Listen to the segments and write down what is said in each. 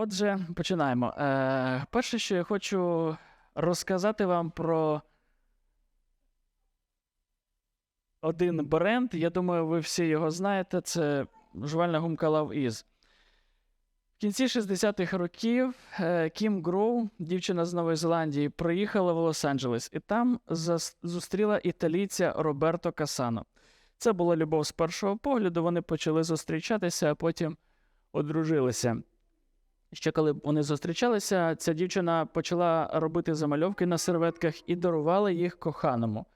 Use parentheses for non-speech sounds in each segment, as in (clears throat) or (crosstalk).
Отже, починаємо. Е, перше, що я хочу розказати вам про один бренд. Я думаю, ви всі його знаєте. Це жувальна гумка Love Is. В кінці 60-х років е, Кім Гроу, дівчина з Нової Зеландії, приїхала в Лос-Анджелес і там зустріла італійця Роберто Касано. Це була любов з першого погляду. Вони почали зустрічатися, а потім одружилися. Ще коли вони зустрічалися, ця дівчина почала робити замальовки на серветках і дарувала їх коханому.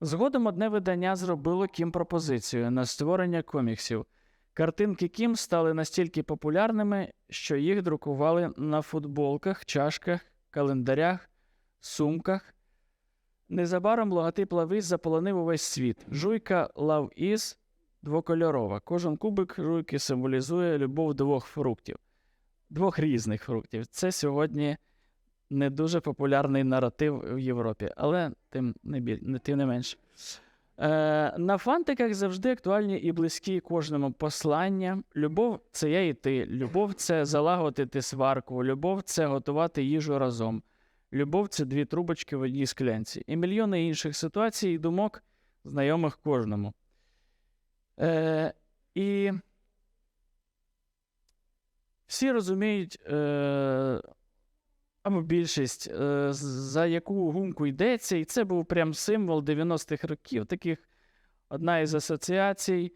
Згодом одне видання зробило Кім пропозицію на створення коміксів. Картинки Кім стали настільки популярними, що їх друкували на футболках, чашках, календарях, сумках. Незабаром логотип Is заполонив увесь світ. Жуйка Love Is двокольорова. Кожен кубик жуйки символізує любов двох фруктів двох різних фруктів. Це сьогодні не дуже популярний наратив в Європі, але тим не, біль... тим не менш. Е, на фантиках завжди актуальні і близькі кожному послання. Любов це я і ти. Любов це залагодити сварку. Любов це готувати їжу разом. Любов це дві трубочки в одній склянці. І мільйони інших ситуацій і думок, знайомих кожному. Е, і всі розуміють, е, або більшість, е, за яку гумку йдеться, і це був прям символ 90-х років, таких одна із асоціацій.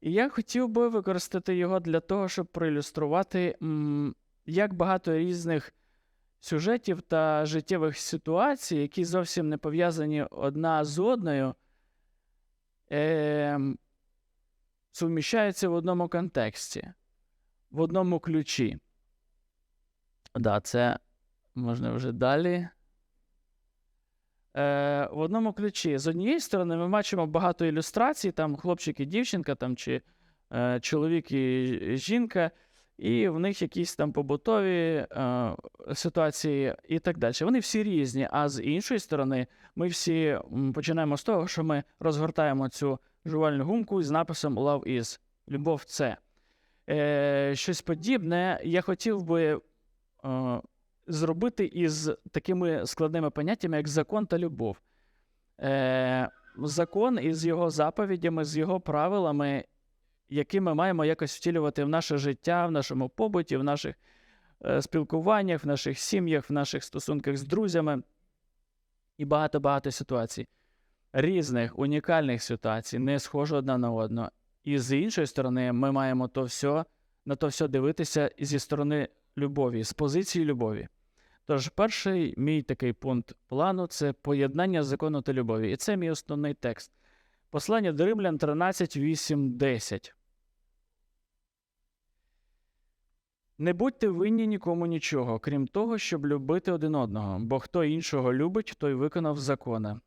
І я хотів би використати його для того, щоб проілюструвати, м, як багато різних сюжетів та життєвих ситуацій, які зовсім не пов'язані одна з одною, е, суміщаються в одному контексті в одному ключі. Да, це можна вже далі. Е, В одному ключі. З однієї сторони, ми бачимо багато ілюстрацій, там хлопчик і дівчинка, там, чи е, чоловік і жінка, і в них якісь там побутові е, ситуації і так далі. Вони всі різні. А з іншої сторони, ми всі починаємо з того, що ми розгортаємо цю жувальну гумку з написом Love is. Любов це е, щось подібне, я хотів би е, зробити із такими складними поняттями, як закон та любов. Е, Закон із його заповідями, з його правилами, які ми маємо якось втілювати в наше життя, в нашому побуті, в наших е, спілкуваннях, в наших сім'ях, в наших стосунках з друзями і багато-багато ситуацій. Різних унікальних ситуацій, не схожі одна на одну. І з іншої сторони, ми маємо то все, на то все дивитися зі сторони любові, з позиції любові. Тож, перший мій такий пункт плану це поєднання закону та любові. І це мій основний текст. Послання до Римлян 13, 8, 10. Не будьте винні нікому нічого, крім того, щоб любити один одного, бо хто іншого любить, той виконав закона.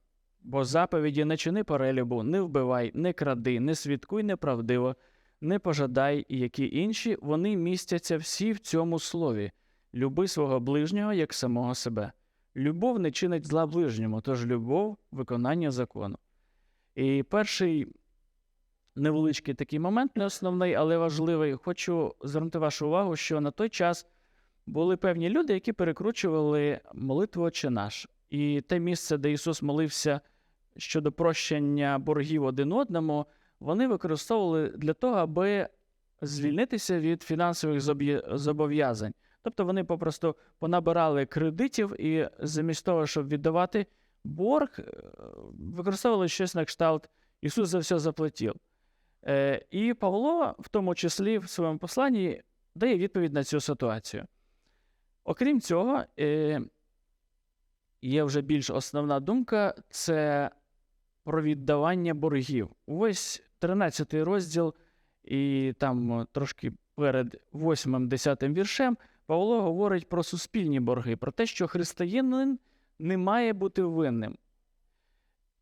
Бо заповіді не чини перелюбу, не вбивай, не кради, не свідкуй неправдиво, не пожадай, які інші, вони містяться всі в цьому слові. Люби свого ближнього як самого себе. Любов не чинить зла ближньому, тож любов виконання закону. І перший невеличкий такий момент, не основний, але важливий. Хочу звернути вашу увагу, що на той час були певні люди, які перекручували молитву «Отче наш. І те місце, де Ісус молився щодо прощення боргів один одному, вони використовували для того, аби звільнитися від фінансових зобов'язань. Тобто вони попросту понабирали кредитів і замість того, щоб віддавати борг, е, використовували щось на кшталт Ісус за все заплатив. Е, І Павло, в тому числі в своєму посланні, дає відповідь на цю ситуацію. Окрім цього, е, є вже більш основна думка це про віддавання боргів. Увесь 13 розділ, і там трошки перед 8-10 віршем Павло говорить про суспільні борги, про те, що християнин не має бути винним.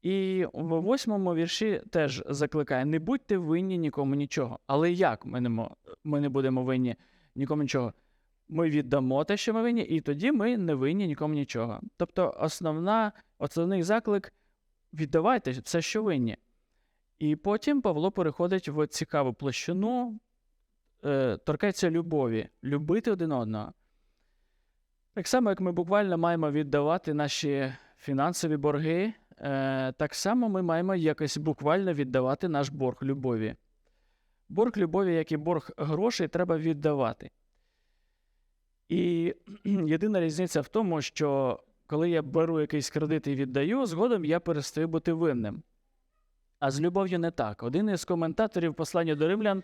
І в восьмому вірші теж закликає: не будьте винні нікому нічого. Але як ми не, ми не будемо винні нікому нічого? Ми віддамо те, що ми винні, і тоді ми не винні нікому нічого. Тобто, основна, основний заклик віддавайте все, що винні. І потім Павло переходить в цікаву площину, е, торкається любові, любити один одного. Так само, як ми буквально маємо віддавати наші фінансові борги, е, так само ми маємо якось буквально віддавати наш борг любові. Борг любові, як і борг грошей, треба віддавати. І (clears throat) єдина різниця в тому, що коли я беру якийсь кредит і віддаю, згодом я перестаю бути винним. А з любов'ю не так. Один із коментаторів послання до римлян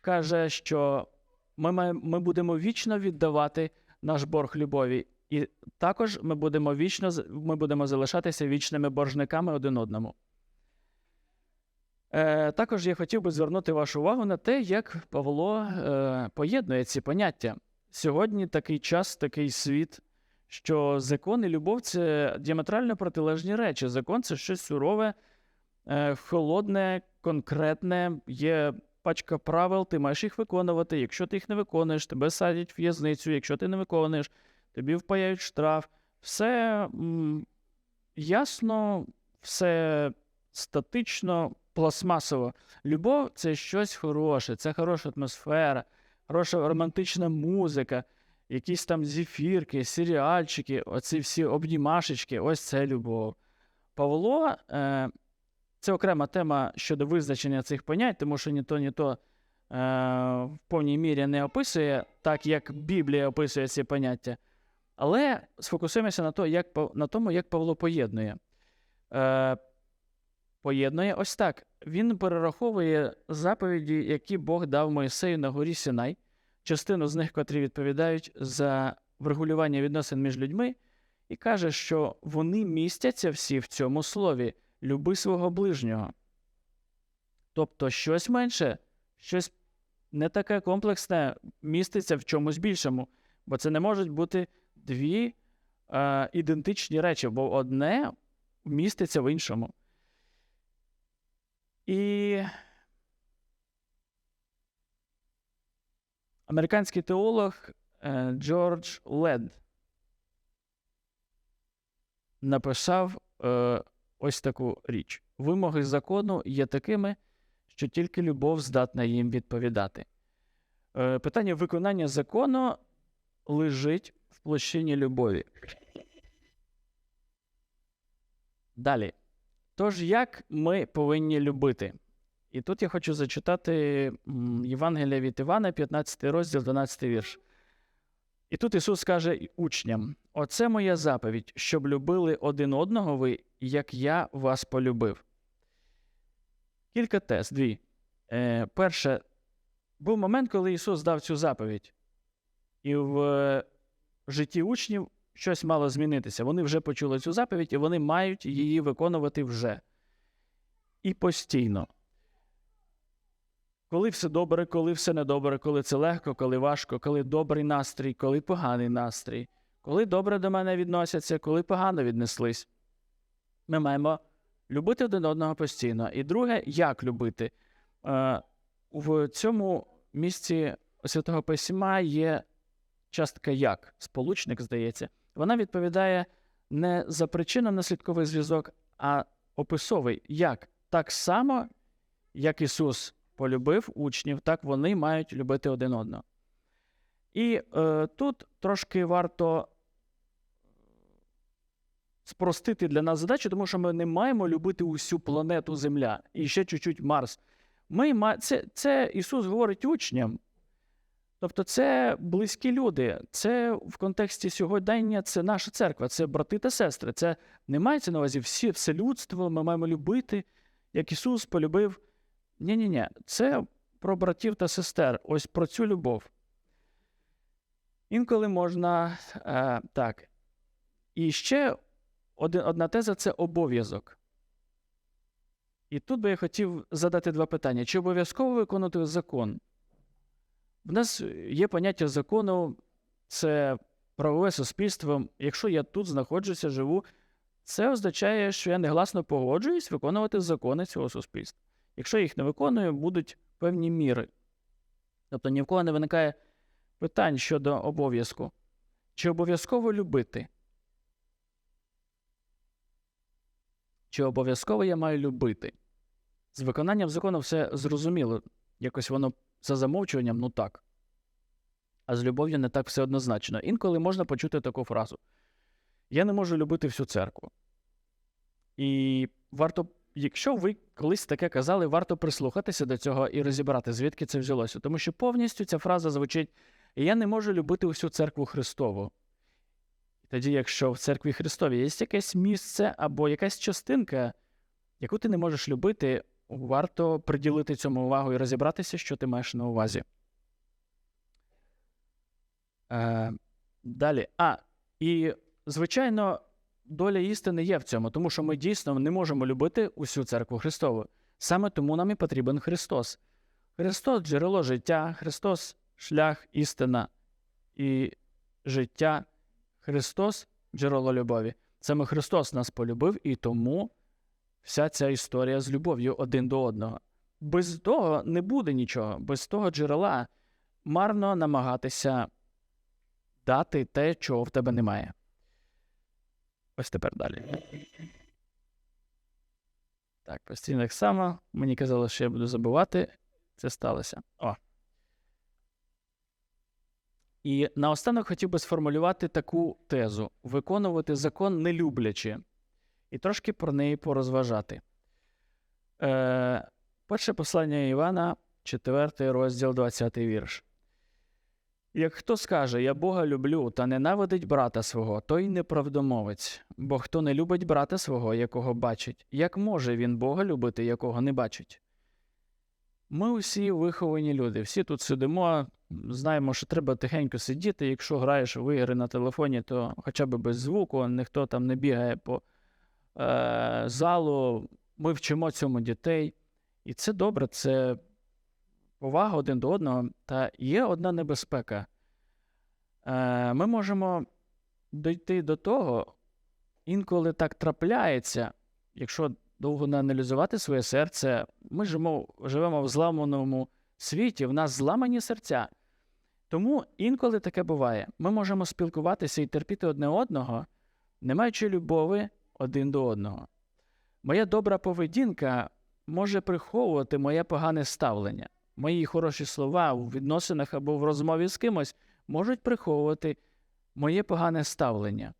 каже, що ми, ми будемо вічно віддавати наш борг любові, і також ми будемо вічно ми будемо залишатися вічними боржниками один одному. Е, також я хотів би звернути вашу увагу на те, як Павло е, поєднує ці поняття. Сьогодні такий час, такий світ, що закон і любов це діаметрально протилежні речі. Закон це щось сурове, е, холодне, конкретне, є пачка правил, ти маєш їх виконувати. Якщо ти їх не виконуєш, тебе садять в в'язницю. Якщо ти не виконуєш, тобі впаяють штраф. Все ясно, все статично, пластмасово. Любов це щось хороше, це хороша атмосфера, хороша романтична музика, якісь там зефірки, серіальчики, оці всі обнімашечки, ось це любов. Павло е, це окрема тема щодо визначення цих понять, тому що ні то, ні то е, в повній мірі не описує так, як Біблія описує ці поняття. Але сфокусуємося на, то, як, на тому, як Павло поєднує. Е, поєднує ось так. Він перераховує заповіді, які Бог дав Моїсею на горі Сінай, частину з них, котрі відповідають за врегулювання відносин між людьми, і каже, що вони містяться всі в цьому слові люби свого ближнього. Тобто щось менше, щось не таке комплексне міститься в чомусь більшому, бо це не можуть бути дві е, ідентичні речі, бо одне міститься в іншому. І американський теолог е, Джордж Лед написав е, ось таку річ: вимоги закону є такими, що тільки любов здатна їм відповідати. Е, питання виконання закону лежить в площині любові. Далі. Тож, як ми повинні любити? І тут я хочу зачитати Євангелія від Івана, 15 розділ, 12 вірш. І тут Ісус каже учням: Оце моя заповідь, щоб любили один одного ви, як я вас полюбив. Кілька тез, дві. Е, перше, був момент, коли Ісус дав цю заповідь, і в е, житті учнів щось мало змінитися. Вони вже почули цю заповідь, і вони мають її виконувати вже. І постійно. Коли все добре, коли все недобре, коли це легко, коли важко, коли добрий настрій, коли поганий настрій, коли добре до мене відносяться, коли погано віднеслись. Ми маємо любити один одного постійно. І друге, як любити. Е, в цьому місці Святого Письма є частка як, сполучник, здається. Вона відповідає не за причинно-наслідковий зв'язок, а описовий як. Так само, як Ісус полюбив учнів, так вони мають любити один одного. І е, тут трошки варто спростити для нас задачу, тому що ми не маємо любити усю планету Земля і ще чуть-чуть Марс. Ми, це, це Ісус говорить учням. Тобто, це близькі люди, це в контексті сьогодення, це наша церква, це брати та сестри. Це не мається на увазі всі, все людство, ми маємо любити, як Ісус полюбив. Ні-ні-ні, це про братів та сестер, ось про цю любов. Інколи можна е, так. І ще один, одна теза це обов'язок. І тут би я хотів задати два питання: чи обов'язково виконувати закон? В нас є поняття закону, це правове суспільство. Якщо я тут знаходжуся, живу, це означає, що я негласно погоджуюсь виконувати закони цього суспільства. Якщо їх не виконую, будуть певні міри. Тобто ні в кого не виникає питань щодо обов'язку. Чи обов'язково любити? Чи обов'язково я маю любити? З виконанням закону все зрозуміло. Якось воно за замовчуванням, ну так. а з любов'ю не так все однозначно. Інколи можна почути таку фразу: Я не можу любити всю церкву. І варто, якщо ви колись таке казали, варто прислухатися до цього і розібрати, звідки це взялося. Тому що повністю ця фраза звучить: Я не можу любити всю церкву Христову. Тоді, якщо в церкві Христовій є якесь місце або якась частинка, яку ти не можеш любити, варто приділити цьому увагу і розібратися, що ти маєш на увазі. Е, Далі. А, і, звичайно, доля істини є в цьому, тому що ми дійсно не можемо любити усю церкву Христову. Саме тому нам і потрібен Христос. Христос джерело життя, Христос шлях, істина і життя. Христос джерело любові. Саме Христос нас полюбив, і тому вся ця історія з любов'ю один до одного. Без того не буде нічого, без того джерела марно намагатися дати те, чого в тебе немає. Ось тепер далі. Так, постійно так само. Мені казали, що я буду забувати. Це сталося. О. І наостанок хотів би сформулювати таку тезу: виконувати закон не люблячи, і трошки про неї порозважати. Е, Перше послання Івана, 4 розділ, 20 вірш. Як хто скаже, я Бога люблю та ненавидить брата свого, той неправдомовець, бо хто не любить брата свого, якого бачить, як може він Бога любити, якого не бачить? Ми усі виховані люди, всі тут сидимо, знаємо, що треба тихенько сидіти. Якщо граєш в ігри на телефоні, то хоча б без звуку, ніхто там не бігає по е, залу. Ми вчимо цьому дітей. І це добре, це повага один до одного. Та є одна небезпека. Е, Ми можемо дійти до того, інколи так трапляється, якщо довго не аналізувати своє серце, ми живемо, живемо в зламаному світі, в нас зламані серця. Тому інколи таке буває. Ми можемо спілкуватися і терпіти одне одного, не маючи любові один до одного. Моя добра поведінка може приховувати моє погане ставлення. Мої хороші слова у відносинах або в розмові з кимось можуть приховувати моє погане ставлення.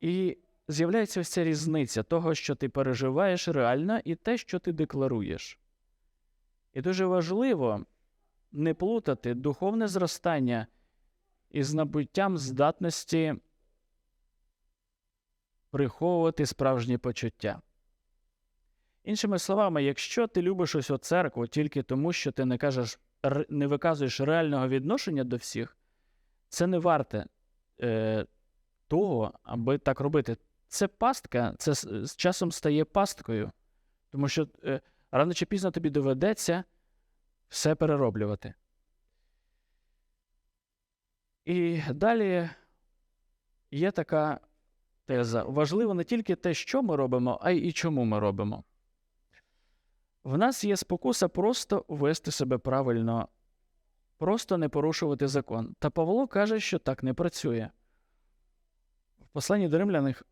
І з'являється ось ця різниця того, що ти переживаєш реально, і те, що ти декларуєш. І дуже важливо не плутати духовне зростання із набуттям здатності приховувати справжні почуття. Іншими словами, якщо ти любиш ось церкву тільки тому, що ти не кажеш, не виказуєш реального відношення до всіх, це не варте е, того, аби так робити. Це пастка, це з часом стає пасткою, тому що е, рано чи пізно тобі доведеться все перероблювати. І далі є така теза. Важливо не тільки те, що ми робимо, а й чому ми робимо. В нас є спокуса просто вести себе правильно, просто не порушувати закон. Та Павло каже, що так не працює. В посланні до римляних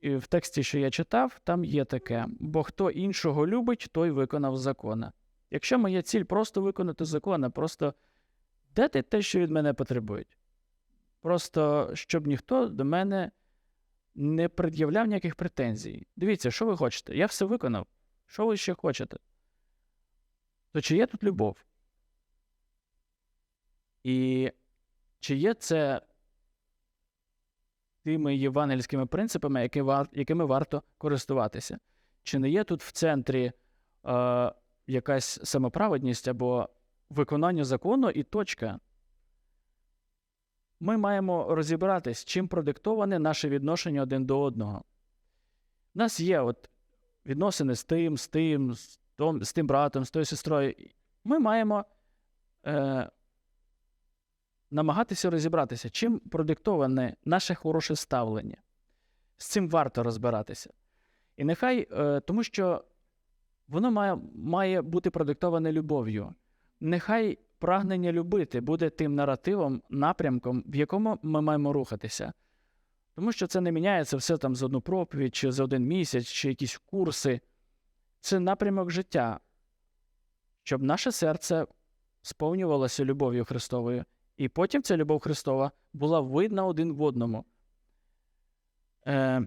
і в тексті, що я читав, там є таке: бо хто іншого любить, той виконав закона. Якщо моя ціль просто виконати закон, просто дати те, що від мене потребують. Просто щоб ніхто до мене не пред'являв ніяких претензій. Дивіться, що ви хочете? Я все виконав. Що ви ще хочете? То чи є тут любов? І чи є це тими євангельськими принципами, якими варто користуватися? Чи не є тут в центрі е, якась самоправедність або виконання закону і точка? Ми маємо розібратись, чим продиктоване наше відношення один до одного. У нас є от відносини з тим, з тим, з, том, з тим братом, з тою сестрою. Ми маємо е, намагатися розібратися, чим продиктоване наше хороше ставлення. З цим варто розбиратися. І нехай, е, тому що воно має, має бути продиктоване любов'ю. Нехай прагнення любити буде тим наративом, напрямком, в якому ми маємо рухатися. Тому що це не міняється все там за одну проповідь, чи за один місяць, чи якісь курси. Це напрямок життя, щоб наше серце сповнювалося любов'ю Христовою І потім ця любов Христова була видна один в одному. Е,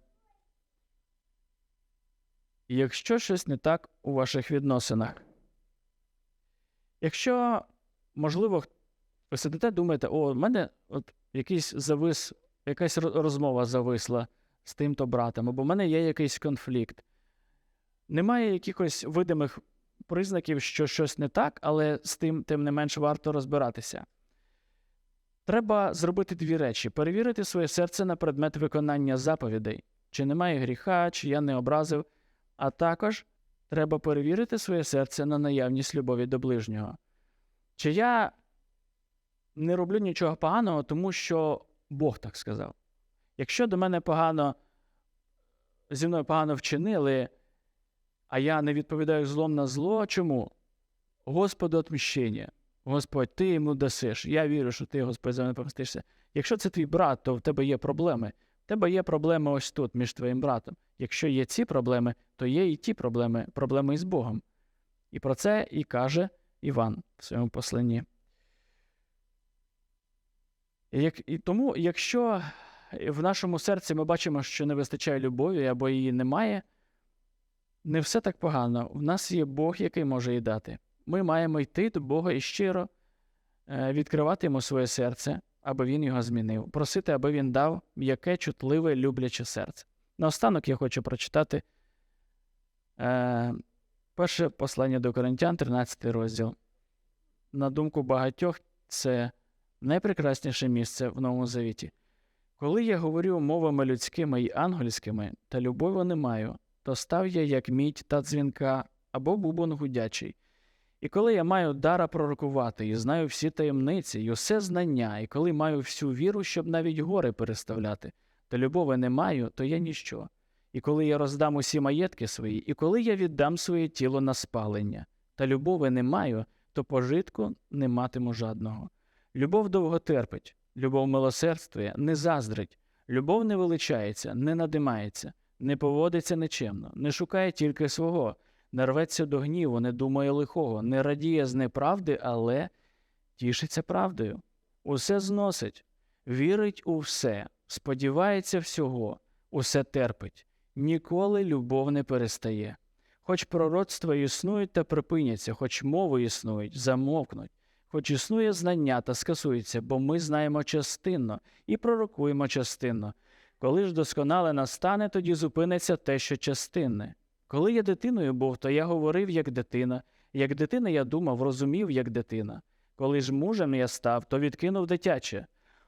якщо щось не так у ваших відносинах, якщо, можливо, ви сидите, думаєте, о, в мене от якийсь завис, якась розмова зависла з тим-то братом, або в мене є якийсь конфлікт. Немає якихось видимих признаків, що щось не так, але з тим, тим не менш, варто розбиратися. Треба зробити дві речі: перевірити своє серце на предмет виконання заповідей, чи немає гріха, чи я не образив, а також треба перевірити своє серце на наявність любові до ближнього. Чи я не роблю нічого поганого, тому що Бог так сказав. Якщо до мене погано, зі мною погано вчинили, а я не відповідаю злом на зло, чому? Господу отмщення. Господь, ти йому дасиш. Я вірю, що ти, Господь, за мене помстишся. Якщо це твій брат, то в тебе є проблеми. В тебе є проблеми ось тут, між твоїм братом. Якщо є ці проблеми, то є і ті проблеми, проблеми із Богом. І про це і каже Іван в своєму посланні. Як, і тому, якщо в нашому серці ми бачимо, що не вистачає любові або її немає, не все так погано. В нас є Бог, який може її дати. Ми маємо йти до Бога і щиро е, відкривати йому своє серце, аби він його змінив, просити, аби він дав м'яке, чутливе, любляче серце. Наостанок я хочу прочитати е, перше послання до Коринтян, 13 розділ. На думку багатьох, це найпрекрасніше місце в Новому Завіті. Коли я говорю мовами людськими й ангельськими, та любові не маю, то став я як мідь та дзвінка або бубон гудячий. І коли я маю дара пророкувати, і знаю всі таємниці, і усе знання, і коли маю всю віру, щоб навіть гори переставляти, то любові не маю, то я ніщо. І коли я роздам усі маєтки свої, і коли я віддам своє тіло на спалення, та любові не маю, то пожитку не матиму жадного. Любов довго терпить, любов милосердствує, не заздрить, любов не величається, не надимається, не поводиться нечемно, не шукає тільки свого, не рветься до гніву, не думає лихого, не радіє з неправди, але тішиться правдою. Усе зносить, вірить у все, сподівається всього, усе терпить, ніколи любов не перестає. Хоч пророцтва існують та припиняться, хоч мови існують, замовкнуть, хоч існує знання та скасується, бо ми знаємо частинно і пророкуємо частинно. Коли ж досконале настане, тоді зупиниться те, що частинне. Коли я дитиною був, то я говорив як дитина, як дитина я думав, розумів як дитина. Коли ж мужем я став, то відкинув дитяче.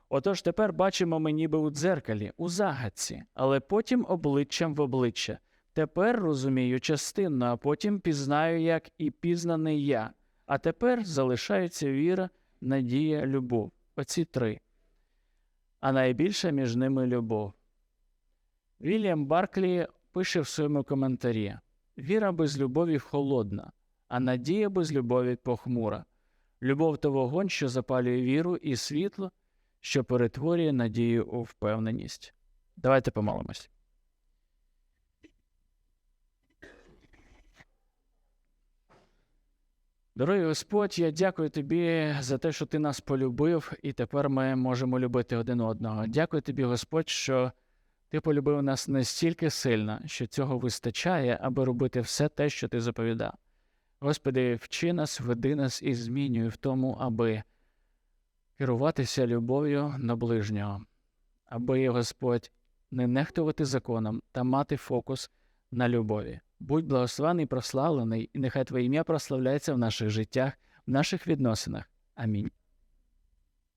Отож тепер бачимо ми ніби у дзеркалі, у загадці, але потім обличчям в обличчя. Тепер розумію частинно, а потім пізнаю, як і пізнаний я. А тепер залишаються віра, надія, любов. Оці три. А найбільше між ними любов. Вільям Барклі пише в своєму коментарі: Віра без любові холодна, а надія без любові похмура. Любов то вогонь, що запалює віру, і світло, що перетворює надію у впевненість. Давайте помолимось. Дорогий Господь, я дякую тобі за те, що ти нас полюбив, і тепер ми можемо любити один одного. Дякую тобі, Господь, що ти полюбив нас настільки сильно, що цього вистачає, аби робити все те, що ти заповідав. Господи, вчи нас, веди нас і змінюй в тому, аби керуватися любов'ю на ближнього, аби, Господь, не нехтувати законом та мати фокус на любові. Будь благословений, прославлений, і нехай Твоє ім'я прославляється в наших життях, в наших відносинах. Амінь.